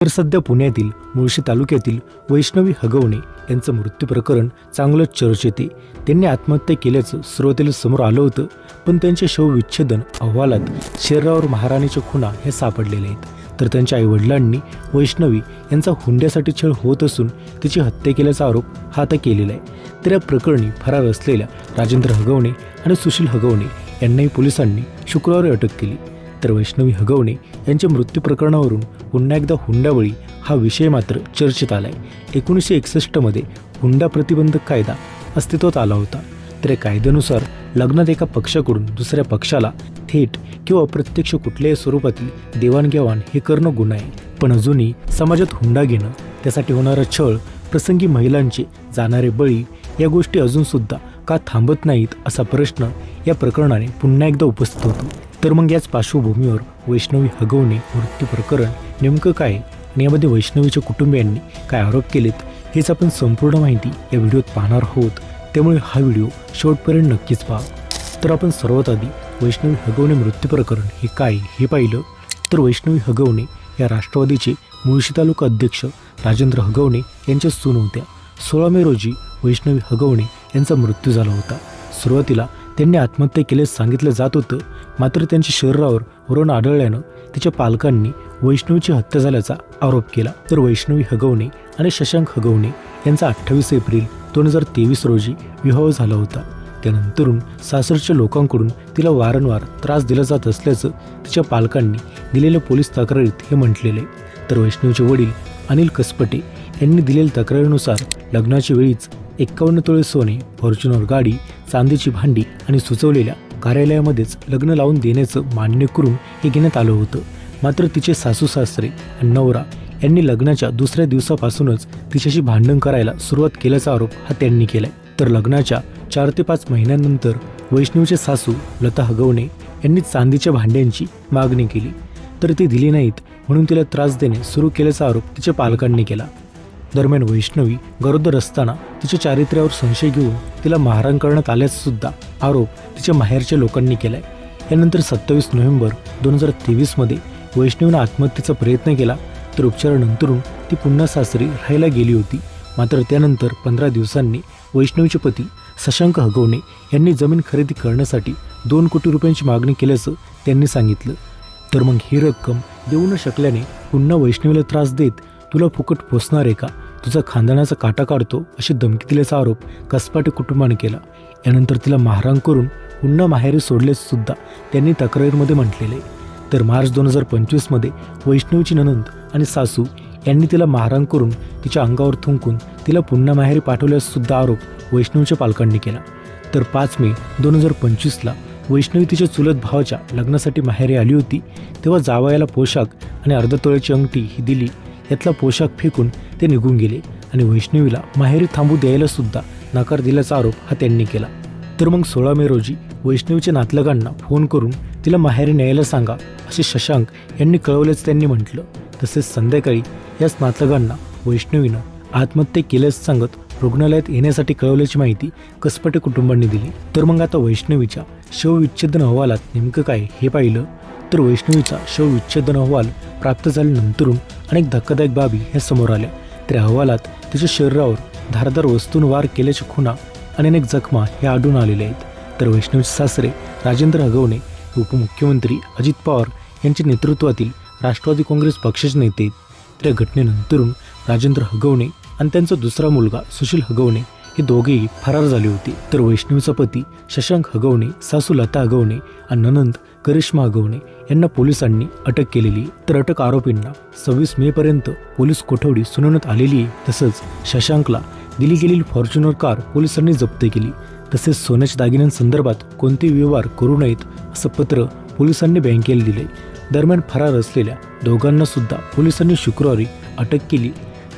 तर सध्या पुण्यातील मुळशी तालुक्यातील वैष्णवी हगवणे यांचं मृत्यू प्रकरण चांगलंच चर्चेत आहे त्यांनी आत्महत्या केल्याचं सुरुवातीला समोर आलं होतं पण त्यांच्या शवविच्छेदन अहवालात शरीरावर महाराणीच्या खुणा हे सापडलेले आहेत. तर त्यांच्या आईवडिलांनी वैष्णवी यांचा हुंड्यासाठी छळ होत असून तिची हत्या केल्याचा आरोप हा आता केलेला आहे. तर या प्रकरणी फरार असलेल्या राजेंद्र हगवणे आणि सुशील हगवणे यांनाही पोलिसांनी शुक्रवारी अटक केली. तर वैष्णवी हगवणे यांच्या मृत्यू प्रकरणावरून पुन्हा एकदा हुंडाबळी हा विषय मात्र चर्चेत आलाय. एकोणीसशे एकसष्टमध्ये हुंडा प्रतिबंधक कायदा अस्तित्वात आला होता. तर या कायद्यानुसार लग्नात एका पक्षाकडून दुसऱ्या पक्षाला थेट किंवा अप्रत्यक्ष कुठल्याही स्वरूपातील देवाणघेवाण हे करणं गुन्हा आहे. पण अजूनही समाजात हुंडा घेणं त्यासाठी होणारा छळ प्रसंगी महिलांचे जाणारे बळी या गोष्टी अजूनसुद्धा का थांबत नाहीत असा प्रश्न या प्रकरणाने पुन्हा एकदा उपस्थित होतो. तर मग याच पार्श्वभूमीवर वैष्णवी हगवणे मृत्यू प्रकरण नेमकं काय? आणि यामध्ये वैष्णवीच्या कुटुंबियांनी काय आरोप केलेत हेच आपण संपूर्ण माहिती या व्हिडिओत पाहणार आहोत. त्यामुळे हा व्हिडिओ शेवटपर्यंत नक्कीच पहा. तर आपण सर्वात आधी वैष्णवी हगवणे मृत्यू प्रकरण हे काय हे पाहिलं. तर वैष्णवी हगवणे या राष्ट्रवादीचे मुळशी तालुका अध्यक्ष राजेंद्र हगवणे यांच्या सून होत्या. सोळा मे रोजी वैष्णवी हगवणे यांचा मृत्यू झाला होता. सुरुवातीला त्यांनी आत्महत्या केल्यास सांगितलं जात होतं मात्र त्यांच्या शरीरावर वरून आढळल्यानं तिच्या पालकांनी वैष्णवीची हत्या झाल्याचा आरोप केला. तर वैष्णवी हगवणे आणि शशांक हगवणे यांचा अठ्ठावीस एप्रिल दोन हजार तेवीस रोजी विवाह झाला होता. त्यानंतरून सासरच्या लोकांकडून तिला वारंवार त्रास दिला जात असल्याचं तिच्या पालकांनी दिलेल्या पोलीस तक्रारीत हे म्हटलेले. तर वैष्णवीचे वडील अनिल कसपटे यांनी दिलेल्या तक्रारीनुसार लग्नाच्या वेळीच एक्कावन्न तोळे सोने फॉर्च्युनर गाडी चांदीची भांडी आणि सुचवलेल्या कार्यालयामध्येच लग्न लावून देण्याचं मान्य करून हे घेण्यात आलं होतं. मात्र तिचे सासू सासरे आणि नवरा यांनी लग्नाच्या दुसऱ्या दिवसापासूनच तिच्याशी भांडण करायला सुरुवात केल्याचा आरोप हा त्यांनी केलाय. तर लग्नाच्या चार ते पाच महिन्यानंतर वैष्णवचे सासू लता हगवणे यांनी चांदीच्या भांड्यांची मागणी केली. तर ती दिली नाहीत म्हणून तिला त्रास देणे सुरू केल्याचा आरोप तिच्या पालकांनी केला. दरम्यान वैष्णवी गरोदर असताना तिच्या चारित्र्यावर संशय घेऊन तिला मारहाण करण्यात आल्याचा सुद्धा आरोप तिच्या माहेरच्या लोकांनी केलाय. यानंतर सत्तावीस नोव्हेंबर दोन हजार तेवीसमध्ये वैष्णवीनं आत्महत्येचा प्रयत्न केला तर उपचारानंतरून ती पुन्हा सासरी राहायला गेली होती. मात्र त्यानंतर पंधरा दिवसांनी वैष्णवीचे पती शशांक हगवणे यांनी जमीन खरेदी करण्यासाठी दोन कोटी रुपयांची मागणी केल्याचं त्यांनी सांगितलं. तर मग ही रक्कम देऊ न शकल्याने पुन्हा वैष्णवीला त्रास देत तुला फुकट पोसणार आहे का? तुझा खानदानाचा काटा काढतो अशी धमकी दिल्याचा आरोप कसपाटे कुटुंबाने केला. यानंतर तिला मारहाण करून पुन्हा माहेरी सोडले सुद्धा त्यांनी तक्रारीमध्ये म्हटलेले तर मार्च दोन हजार पंचवीसमध्ये वैष्णवीची ननंद आणि सासू यांनी तिला मारहाण करून तिच्या अंगावर थुंकून तिला पुन्हा माहेरी पाठवल्याचा सुद्धा आरोप वैष्णवच्या पालकांनी केला. तर पाच मे दोन हजार पंचवीसला वैष्णवी तिच्या चुलत भावाच्या लग्नासाठी माहेरी आली होती तेव्हा जावयाला पोशाख आणि अर्धतोळ्याची अंगठी ही दिली यातला पोशाख फेकून ते निघून गेले आणि वैष्णवीला माहेरी थांबू द्यायला सुद्धा नकार दिल्याचा आरोप हा त्यांनी केला. तर मग सोळा मे रोजी वैष्णवीच्या नातलगांना फोन करून तिला माहेरी न्यायला सांगा असे शशांक यांनी कळवल्याचं त्यांनी म्हटलं. तसेच संध्याकाळी याच नातलगांना वैष्णवीनं आत्महत्या केल्याचं सांगत रुग्णालयात येण्यासाठी कळवल्याची माहिती कसपटे कुटुंबांनी दिली. तर मग आता वैष्णवीच्या शवविच्छेदन अहवालात नेमकं काय हे पाहिलं? तर वैष्णवीचा शवविच्छेदन अहवाल प्राप्त झाल्यानंतरून अनेक धक्कादायक बाबी ह्या समोर आल्या त्या अहवालात तिच्या शरीरावर धारदार वस्तून वार केल्याच्या खुणा आणि अनेक जखमा हे आढळून आलेल्या आहेत तर वैष्णवीचे सासरे राजेंद्र हगवणे हे उपमुख्यमंत्री अजित पवार यांच्या नेतृत्वातील राष्ट्रवादी काँग्रेस पक्षाचे नेते आहेत. तर या घटनेनंतरून राजेंद्र हगवणे आणि त्यांचा दुसरा मुलगा सुशील हगवणे हे दोघेही फरार झाले होते. तर वैष्णवीचा पती शशांक हगवणे सासू लता हगवणे आणि ननंद करिश्मा हगवणे यांना पोलिसांनी अटक केलेली तर अटक आरोपींना सव्वीस मे पर्यंत पोलीस कोठवडी सुनावण्यात आलेली आहे. तसंच शशांकला दिली गेलेली फॉर्च्युनर कार पोलिसांनी जप्त केली. तसेच सोन्याच्या दागिन्यांसंदर्भात कोणतेही व्यवहार करू नयेत असं पत्र पोलिसांनी बँकेला दिले दरम्यान फरार असलेल्या दोघांना सुद्धा पोलिसांनी शुक्रवारी अटक केली.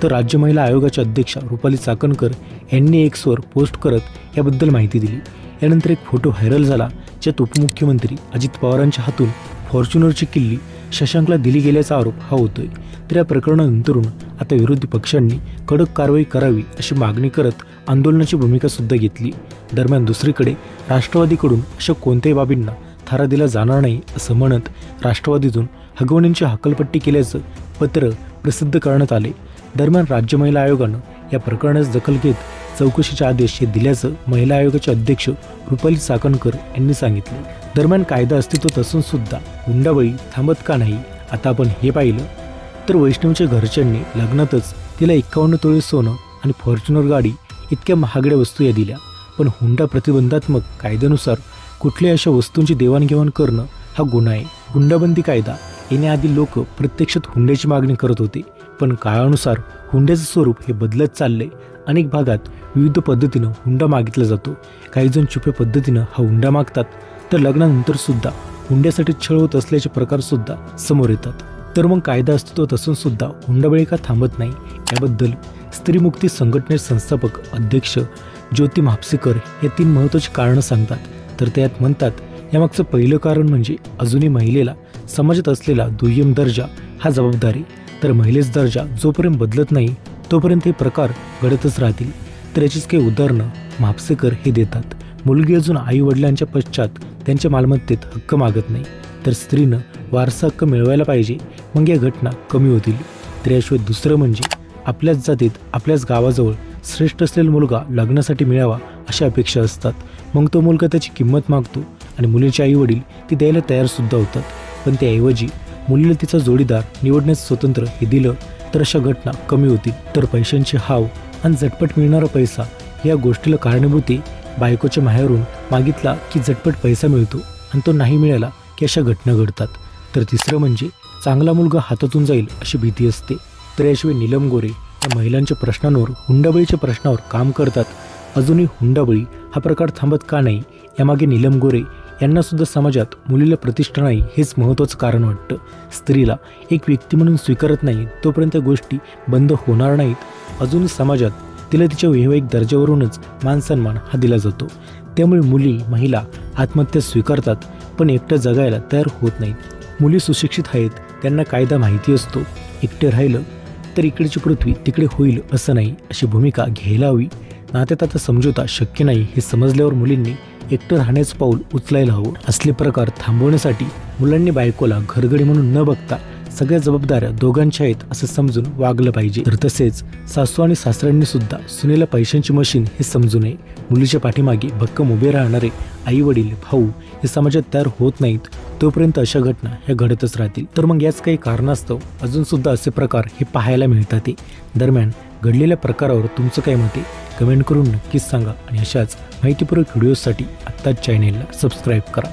तर राज्य महिला आयोगाच्या अध्यक्षा रुपाली चाकणकर यांनी एक्सवर पोस्ट करत याबद्दल माहिती दिली. यानंतर एक फोटो व्हायरल झाला ज्यात उपमुख्यमंत्री अजित पवारांच्या हातून फॉर्च्युनरची किल्ली शशांकला दिली गेल्याचा आरोप हा होतोय. तर या प्रकरणानंतरून आता विरोधी पक्षांनी कडक कारवाई करावी अशी मागणी करत आंदोलनाची भूमिका सुद्धा घेतली. दरम्यान दुसरीकडे राष्ट्रवादीकडून अशा कोणत्याही बाबींना थारा दिला जाणार नाही असं म्हणत राष्ट्रवादीतून हगवण्यांची हकलपट्टी केल्याचं पत्र प्रसिद्ध करण्यात आले. दरम्यान राज्य महिला आयोगानं या प्रकरणास दखल घेत चौकशीचे आदेश हे दिल्याचं महिला आयोगाचे अध्यक्ष रुपाली चाकणकर यांनी सांगितले. दरम्यान कायदा अस्तित्वात असून सुद्धा हुंडाबळी थांबत का नाही आता आपण हे पाहिलं. तर वैष्णवीच्या घरच्यांनी लग्नातच तिला एक्कावन्न तोळे सोनं आणि फॉर्च्युनर गाडी इतक्या महागड्या वस्तू या दिल्या. पण हुंडा प्रतिबंधात्मक कायद्यानुसार कुठल्याही अशा वस्तूंची देवाणघेवाण करणं हा गुन्हा आहे. हुंडाबंदी कायदा येण्याआधी लोक प्रत्यक्षात हुंड्याची मागणी करत होते. पण काळानुसार हुंड्याचं स्वरूप हे बदलत चाललंय अनेक भागात विविध पद्धतीनं हुंडा मागितला जातो. काही जण छुप्या पद्धतीनं हा हुंडा मागतात तर लग्नानंतर सुद्धा हुंड्यासाठी छळ होत असल्याचे प्रकार सुद्धा समोर येतात. तर मग कायदा अस्तित्वात असून सुद्धा हुंडाबळी का थांबत नाही याबद्दल स्त्रीमुक्ती संघटनेचे संस्थापक अध्यक्ष ज्योती म्हापसेकर हे तीन महत्त्वाची कारणं सांगतात. तर त्यात म्हणतात यामागचं पहिलं कारण म्हणजे अजूनही महिलेला समाजात असलेला दुय्यम दर्जा हा जबाबदारी तर महिलेचा दर्जा जोपर्यंत बदलत नाही तोपर्यंत हे प्रकार घडतच राहतील. तर याचीच काही उदाहरणं म्हापसेकर हे देतात. मुलगी अजून आई वडिलांच्या पश्चात त्यांच्या मालमत्तेत हक्क मागत नाही. तर स्त्रीनं वारसा हक्क मिळवायला पाहिजे मग या घटना कमी होतील. तर याशिवाय दुसरं म्हणजे आपल्याच जातीत आपल्याच गावाजवळ श्रेष्ठ असलेला मुलगा लग्नासाठी मिळावा अशा अपेक्षा असतात. मग तो मुलगा त्याची किंमत मागतो आणि मुलीचे आई वडील ती द्यायला तयारसुद्धा होतात. पण त्याऐवजी मुलीला तिचा जोडीदार निवडण्याचं स्वतंत्र हे दिलं तर अशा घटना कमी होतील. तर पैशांची हाव आणि झटपट मिळणारा पैसा या गोष्टीला कारणीभूती बायकोच्या माहेरून मागितला की झटपट पैसा मिळतो आणि तो नाही मिळाला की अशा घटना घडतात. तर तिसरं म्हणजे चांगला मुलगा हातातून जाईल अशी भीती असते. तर याशिवाय नीलम गोरे या महिलांच्या प्रश्नांवर हुंडाबळीच्या प्रश्नावर काम करतात. अजूनही हुंडाबळी हा प्रकार थांबत का नाही यामागे नीलम गोरे यांनासुद्धा समाजात मुलीला प्रतिष्ठा नाही हेच महत्त्वाचं कारण वाटतं. स्त्रीला एक व्यक्ती म्हणून स्वीकारत नाही तोपर्यंत गोष्टी बंद होणार नाहीत. अजूनही समाजात तिला तिच्या वैवाहिक दर्जावरूनच मानसन्मान हा दिला जातो. त्यामुळे मुली महिला आत्महत्या स्वीकारतात पण एकटं जगायला तयार होत नाहीत. मुली सुशिक्षित आहेत त्यांना कायदा माहिती असतो. एकटे राहिलं तर इकडची पृथ्वी तिकडे होईल असं नाही अशी भूमिका घ्यायला हवी. नात्यात आता समझोता शक्य नाही हे समजल्यावर मुलींनी एकटं राहण्याचं पाऊल उचलायला हवं. असले प्रकार थांबवण्यासाठी मुलांनी बायकोला घरगडी म्हणून न बघता सगळ्या जबाबदाऱ्या दोघांच्या आहेत असं समजून वागलं पाहिजे. तर तसेच सासू आणि सासऱ्यांनी सुद्धा सुनेला पैशांची मशीन हे समजू नये. मुलीच्या पाठीमागे भक्कम उभे राहणारे आई वडील भाऊ हे समाजात तयार होत नाहीत. तोपर्यंत अशा घटना ह्या घडतच राहतील. तर मग याच काही कारणास्तव अजून सुद्धा असे प्रकार हे पाहायला मिळतात ते दरम्यान घडलेल्या प्रकारावर तुमचं काय मत आहे? कमेंट करून नक्कीच सांगा आणि अशाच माहितीपूर्वक व्हिडिओसाठी आत्ताच चॅनेलला सबस्क्राईब करा.